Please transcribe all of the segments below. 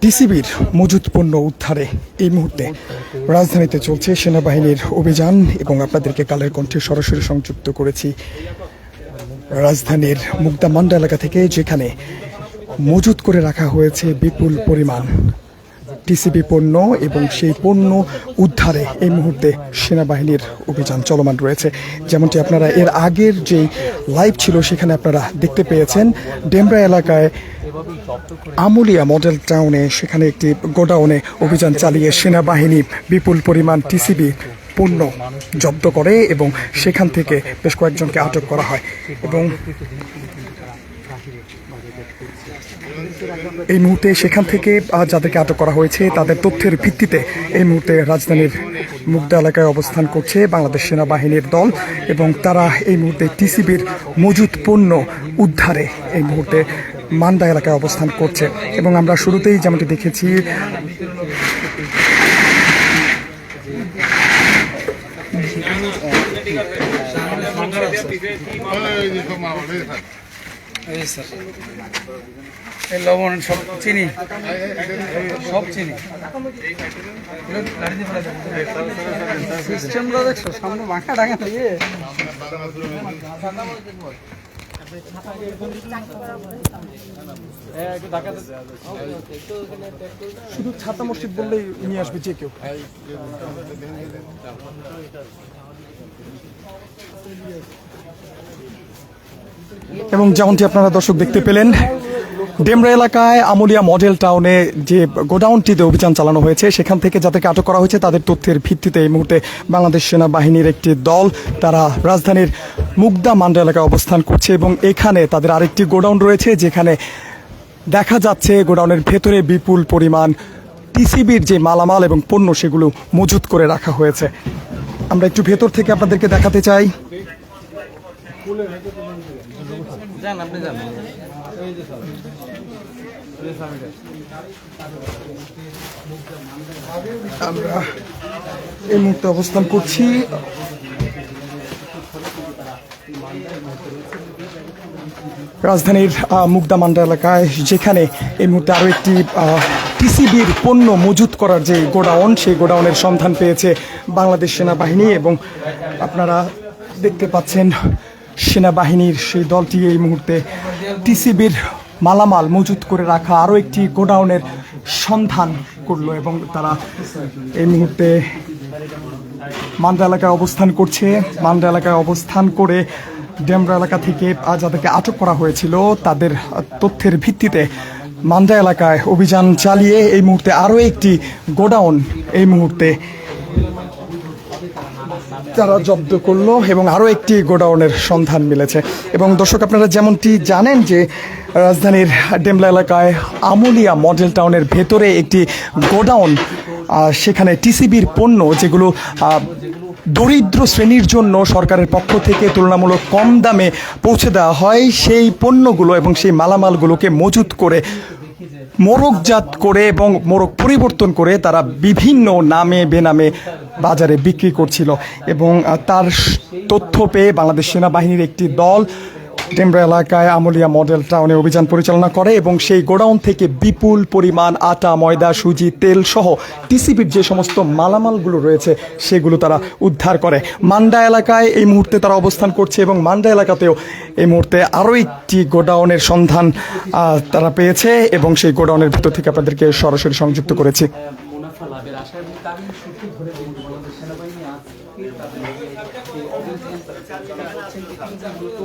টিসিবির মজুত পণ্য উদ্ধারে এই মুহূর্তে রাজধানীতে চলছে সেনাবাহিনীর অভিযান এবং আপনাদেরকে কালের কণ্ঠে সরাসরি সংযুক্ত করেছি রাজধানীর মুক্তামান্ডা এলাকা থেকে, যেখানে মজুত করে রাখা হয়েছে বিপুল পরিমাণ টিসিবি পণ্য এবং সেই পণ্য উদ্ধারে এই মুহূর্তে সেনাবাহিনীর অভিযান চলমান রয়েছে। যেমনটি আপনারা এর আগের যে লাইভ ছিল, সেখানে আপনারা দেখতে পেয়েছেন। ডেমরা এলাকায় আমুলিয়া মডেল টাউনে সেখানে একটি গোডাউনে অভিযান চালিয়ে সেনাবাহিনী বিপুল পরিমাণ টিসিবি পণ্য জব্দ করে এবং সেখান থেকে বেশ কয়েকজনকে আটক করা হয়। এবং এই মুহূর্তে সেখান থেকে যাদেরকে আটক করা হয়েছে, তাদের তথ্যের ভিত্তিতে এই মুহূর্তে রাজধানীর মুগদা এলাকায় অবস্থান করছে বাংলাদেশ সেনাবাহিনীর দল এবং তারা এই মুহূর্তে টিসিবির মজুত পণ্য উদ্ধারে এই মুহূর্তে মান্দা এলাকায় অবস্থান করছে। এবং আমরা শুরুতেই যেমনটি দেখেছি লবণ সব চিনি সব চিনি। সিস্টেমটা দেখছ, সামনে মাখা ডাঙা দিয়ে। শুধু ছাতা মসজিদ বললেই নিয়ে আসবে যে কেউ। এবং যেমনটি আপনারা দর্শক দেখতে পেলেন, ডেমরা এলাকায় আমুলিয়া মডেল টাউনে যে গোডাউনটিতে অভিযান চালানো হয়েছে, সেখান থেকে যাদেরকে আটক করা হয়েছে, তাদের তথ্যের ভিত্তিতে এই মুহূর্তে বাংলাদেশ সেনাবাহিনীর একটি দল তারা রাজধানীর মুগদা মান্ডা এলাকায় অবস্থান করছে এবং এখানে তাদের আরেকটি গোডাউন রয়েছে, যেখানে দেখা যাচ্ছে গোডাউনের ভেতরে বিপুল পরিমাণ টিসিবির যে মালামাল এবং পণ্য সেগুলো মজুত করে রাখা হয়েছে। আমরা একটু ভেতর থেকে আপনাদেরকে দেখাতে চাই। যান আপনি যান। আমরা এই মুহূর্তে অবস্থান করছি। রাজধানীর আহ, মুগদামান্ডা এলাকায় যেখানে এই মুহূর্তে আরও একটি টিসিবির পণ্য মজুত করার যে গোডাউন সেই গোডাউনের সন্ধান পেয়েছে বাংলাদেশ সেনাবাহিনী এবং আপনারা দেখতে পাচ্ছেন সেনাবাহিনীর সেই দলটি এই মুহূর্তে টিসিবির মালামাল মজুত করে রাখা আরও একটি গোডাউনের সন্ধান করল এবং তারা এই মুহূর্তে মান্ডা এলাকায় অবস্থান করছে। মান্ডা এলাকায় অবস্থান করে ডেমরা এলাকা থেকে যাদেরকে আটক করা হয়েছিল। তাদের তথ্যের ভিত্তিতে মান্ডা এলাকায় অভিযান চালিয়ে এই মুহূর্তে আরও একটি গোডাউন এই মুহূর্তে তারা জব্দ করল এবং আরও একটি গোডাউনের সন্ধান মিলেছে। এবং দর্শক, আপনারা যেমনটি জানেন যে রাজধানীর ডেমলা এলাকায় আমুলিয়া মডেল টাউনের ভেতরে একটি গোডাউন সেখানে টিসিবির পণ্য যেগুলো দরিদ্র শ্রেণির জন্য সরকারের পক্ষ থেকে তুলনামূলক কম দামে পৌঁছে দেওয়া হয়, সেই পণ্যগুলো এবং সেই মালামালগুলোকে মজুত করে মোরগজাত করে এবং মোরগ পরিবর্তন করে তারা বিভিন্ন নামে বেনামে বাজারে বিক্রি করছিল এবং তার তথ্য পেয়ে বাংলাদেশ সেনাবাহিনীর একটি দল ডেমরা এলাকায় আমলিয়া মডেল টাউনে অভিযান পরিচালনা করে এবং সেই গোডাউন থেকে বিপুল পরিমাণ আটা, ময়দা, সুজি, তেল সহ টিসিপির যে সমস্ত মালামালগুলো রয়েছে সেগুলো তারা উদ্ধার করে। মান্ডা এলাকায় এই মুহূর্তে তারা অবস্থান করছে এবং মান্ডা এলাকাতেও এই মুহূর্তে আরও একটি গোডাউনের সন্ধান তারা পেয়েছে এবং সেই গোডাউনের ভিতর থেকে আপনাদেরকে সরাসরি সংযুক্ত করেছি মুনাফা লাভের আশা এবং তারই সূত্র ধরে যেগুলো বাংলাদেশ সেনাবাহিনী আজকে তাদের এই অভিযান চালিয়ে যাচ্ছেন কিন্তু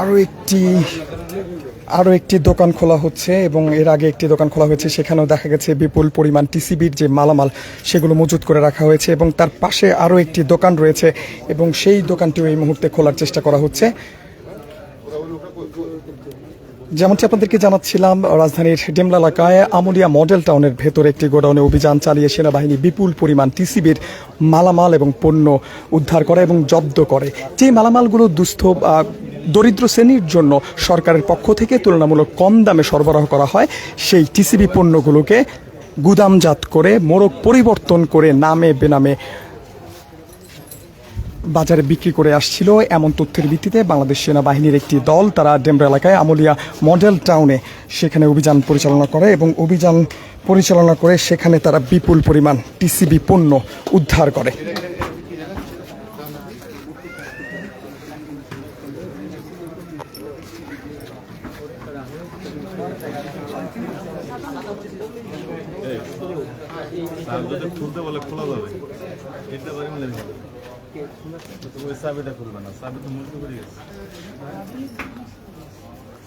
আরও একটি আরও একটি দোকান খোলা হচ্ছে এবং এর আগে একটি দোকান খোলা হয়েছে, সেখানেও দেখা গেছে বিপুল পরিমাণ টিসিবির যে মালামাল, সেগুলো মজুত করে রাখা হয়েছে এবং তার পাশে আরও একটি দোকান রয়েছে এবং সেই দোকানটিও এই মুহূর্তে খোলার চেষ্টা করা হচ্ছে। যেমনটি আপনাদেরকে জানাচ্ছিলাম, রাজধানীর ডেমলা এলাকায় আমুলিয়া মডেল টাউনের ভেতর একটি গোডাউনে অভিযান চালিয়ে সেনাবাহিনী বিপুল পরিমাণ টিসিবির মালামাল এবং পণ্য উদ্ধার করে এবং জব্দ করে। যে মালামালগুলো দুস্থ দরিদ্র শ্রেণির জন্য সরকারের পক্ষ থেকে তুলনামূলক কম দামে সরবরাহ করা হয়, সেই টিসিবি পণ্যগুলোকে গুদামজাত করে মোড়ক পরিবর্তন করে নামে বেনামে বাজারে বিক্রি করে আসছিল। এমন তথ্যের ভিত্তিতে বাংলাদেশ সেনাবাহিনীর একটি দল তারা ডেমরা এলাকায় আমলিয়া মডেল টাউনে সেখানে অভিযান পরিচালনা করে এবং অভিযান পরিচালনা করে সেখানে তারা বিপুল পরিমাণ টিসিবি পণ্য উদ্ধার করে আর যদি খুলতে বলে খোলা যাবে এটা বাড়ি মিলে যাবে তো ওই চাবিটা খুলবে না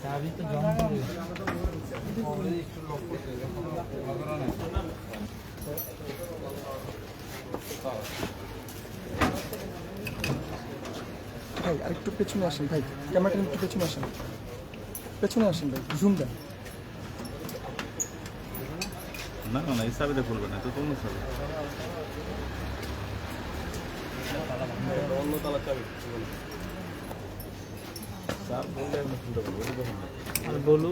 চাবি তো মুরগি করে গেছে ভাই আরেকটু পেছনে আসেন ভাই। ক্যামেরাটা একটু পেছনে আসেন। পেছনে আসেন ভাই জুম দেন। না না না এই চাবিটা খুলবে না তো চাবি অন্য তালা চাবি চাপ বললে আমি খুলতে পারবো ওটা দেখুন আর বলু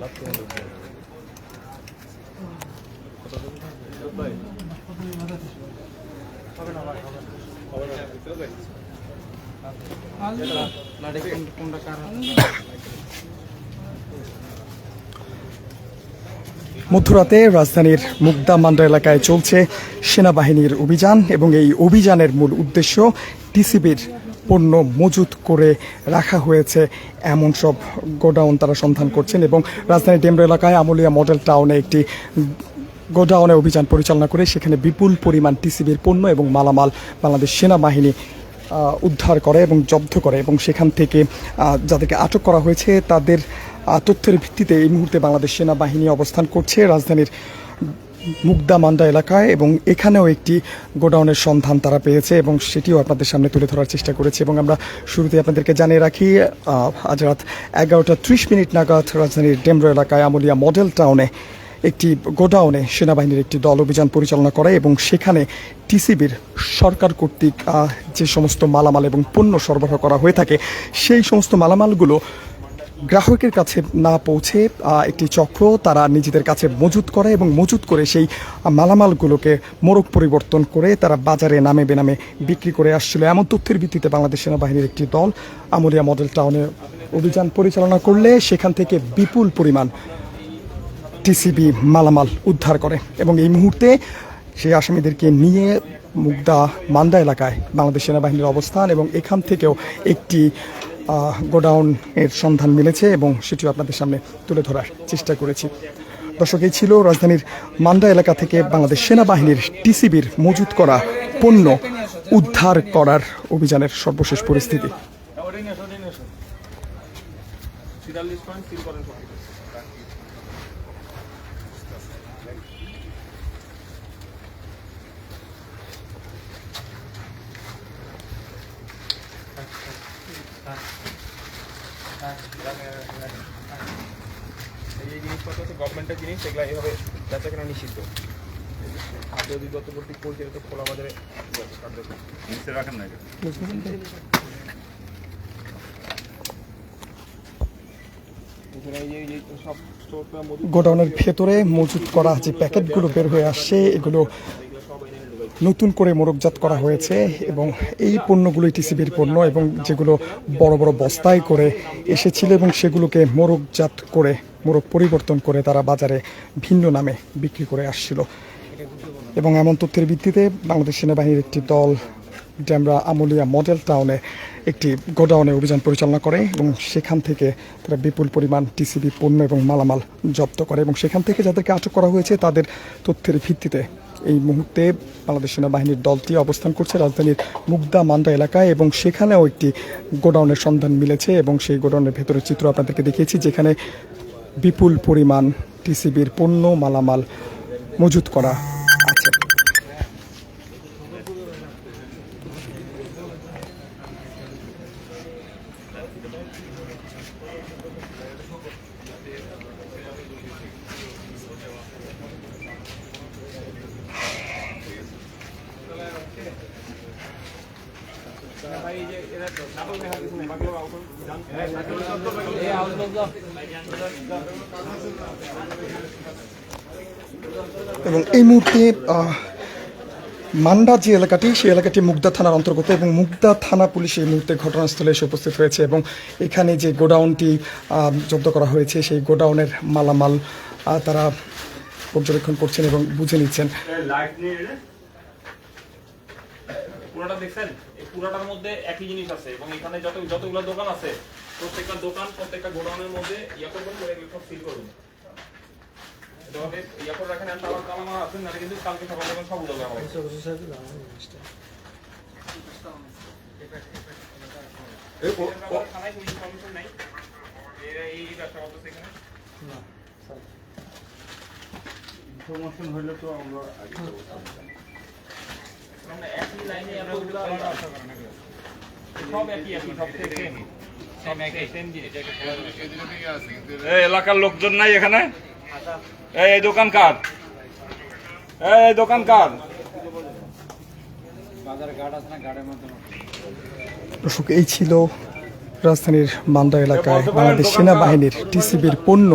ভাই মধ্যরাতে রাজধানীর মুগদা মান্ডা এলাকায় চলছে সেনাবাহিনীর অভিযান এবং এই অভিযানের মূল উদ্দেশ্য টিসিবির পণ্য মজুত করে রাখা হয়েছে। এমন সব গোডাউন তারা সন্ধান করছেন এবং রাজধানীর ডেমরা এলাকায় আমলিয়া মডেল টাউনে একটি গোডাউনে অভিযান পরিচালনা করে সেখানে বিপুল পরিমাণ টিসিবির পণ্য এবং মালামাল বাংলাদেশ সেনাবাহিনী উদ্ধার করে এবং জব্দ করে এবং সেখান থেকে যাদেরকে আটক করা হয়েছে তাদের তথ্যের ভিত্তিতে এই মুহূর্তে বাংলাদেশ সেনাবাহিনী অবস্থান করছে রাজধানীর মুগদা মান্ডা এলাকায় এবং এখানেও একটি গোডাউনের সন্ধান তারা পেয়েছে এবং সেটিও আপনাদের সামনে তুলে ধরার চেষ্টা করেছে এবং আমরা শুরুতে আপনাদেরকে জানিয়ে রাখি আজ রাত এগারোটা ত্রিশ মিনিট নাগাদ রাজধানীর ডেমরো এলাকায় আমলিয়া মডেল টাউনে একটি গোডাউনে সেনাবাহিনীর একটি দল অভিযান পরিচালনা করে এবং সেখানে টিসিবির সরকার কর্তৃক যে সমস্ত মালামাল এবং পণ্য সরবরাহ করা হয়ে থাকে, সেই সমস্ত মালামালগুলো গ্রাহকের কাছে না পৌঁছে একটি চক্র তারা নিজেদের কাছে মজুত করে এবং মজুত করে সেই মালামালগুলোকে মোড়ক পরিবর্তন করে তারা বাজারে নামে বেনামে বিক্রি করে আসছিল। এমন তথ্যের ভিত্তিতে বাংলাদেশ সেনাবাহিনীর একটি দল আমলিয়া মডেল টাউনে অভিযান পরিচালনা করলে সেখান থেকে বিপুল পরিমাণ টিসিবি মালামাল উদ্ধার করে এবং এই মুহূর্তে সেই আসামিদেরকে নিয়ে মুগদা মান্দা এলাকায় বাংলাদেশ সেনাবাহিনীর অবস্থান এবং এখান থেকেও একটি আহ, গোডাউনের সন্ধান মিলেছে এবং সেটিও আপনাদের সামনে তুলে ধরার চেষ্টা করেছি। দর্শক এই ছিল রাজধানীর মান্দা এলাকা থেকে বাংলাদেশ সেনাবাহিনীর টিসিবির মজুত করা পণ্য উদ্ধার করার অভিযানের সর্বশেষ পরিস্থিতি। এই জিনিসপত্র হচ্ছে গভর্নমেন্টের জিনিস এগুলো এইভাবে বেচা কেনা নিষিদ্ধ। খাদ্য অধিদপ্তর কর্তৃক পরিচালিত খোলা বাজারে। রাখেন না গোডাউনের ভেতরে মজুত করা যে প্যাকেটগুলো বের হয়ে আসছে এগুলো নতুন করে মোরগজাত করা হয়েছে এবং এই পণ্যগুলোই টিসিবির পণ্য এবং যেগুলো বড় বড় বস্তায় করে এসেছিল এবং সেগুলোকে মোরগজাত করে, মোরগ পরিবর্তন করে তারা বাজারে ভিন্ন নামে বিক্রি করে আসছিল। এবং এমন তথ্যের ভিত্তিতে বাংলাদেশ সেনাবাহিনীর একটি দল ড্যামরা আমলিয়া মডেল টাউনে একটি গোডাউনে অভিযান পরিচালনা করে এবং সেখান থেকে তারা বিপুল পরিমাণ টিসিবি পণ্য এবং মালামাল জব্দ করে এবং সেখান থেকে যাদেরকে আটক করা হয়েছে তাদের তথ্যের ভিত্তিতে এই মুহূর্তে বাংলাদেশ সেনাবাহিনীর দলটি অবস্থান করছে রাজধানীর মুগদা মান্দা এলাকায় এবং সেখানেও একটি গোডাউনের সন্ধান মিলেছে এবং সেই গোডাউনের ভেতরের চিত্র আপনাদেরকে দেখিয়েছি, যেখানে বিপুল পরিমাণ টিসিবির পণ্য, মালামাল মজুত করা এবং এই মুহূর্তে মান্ডা যে এলাকাটি, সেই এলাকাটি মুগদা থানার অন্তর্গত এবং মুগদা থানা পুলিশ এই মুহূর্তে ঘটনাস্থলে এসে উপস্থিত হয়েছে এবং এখানে যে গোডাউনটি জব্দ করা হয়েছে, সেই গোডাউনের মালামাল তারা পর্যবেক্ষণ করছেন এবং বুঝে নিচ্ছেন। দেখছেন? মধ্যে একই জিনিস আছে এবং এখানে যত যতগুলো দোকান আছে, প্রত্যেকটা দোকান, প্রত্যেকটা গোডাউনের মধ্যে করে ইয়া করে রাখেন আর না কিন্তু কালকে সকাল যখন সব উঠাবে হবে থানায় কোনো ইনফরমেশন নাই। এরা এই ব্যবসা করতেছে এখানে। ইনফরমেশন হইলে তো আমরা আগে মানে একই লাইনে সব একই এলাকার লোকজন নাই এখানে? এই দোকান কার? এই দোকান কার? দর্শক এই ছিল রাজধানীর মান্দা এলাকায় বাংলাদেশ সেনাবাহিনীর টিসিবির পণ্য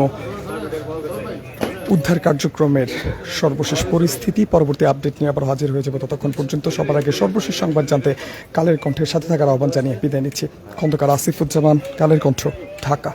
উদ্ধার কার্যক্রমের সর্বশেষ পরিস্থিতি পরবর্তী আপডেট নিয়ে আবার হাজির হয়ে যাব ততক্ষণ পর্যন্ত। সবার আগে সর্বশেষ সংবাদ জানতে কালের কণ্ঠের সাথে থাকার আহ্বান জানিয়ে বিদায় নিচ্ছি। খন্দকার আসিফুজ্জামান কালের কণ্ঠ ঢাকা।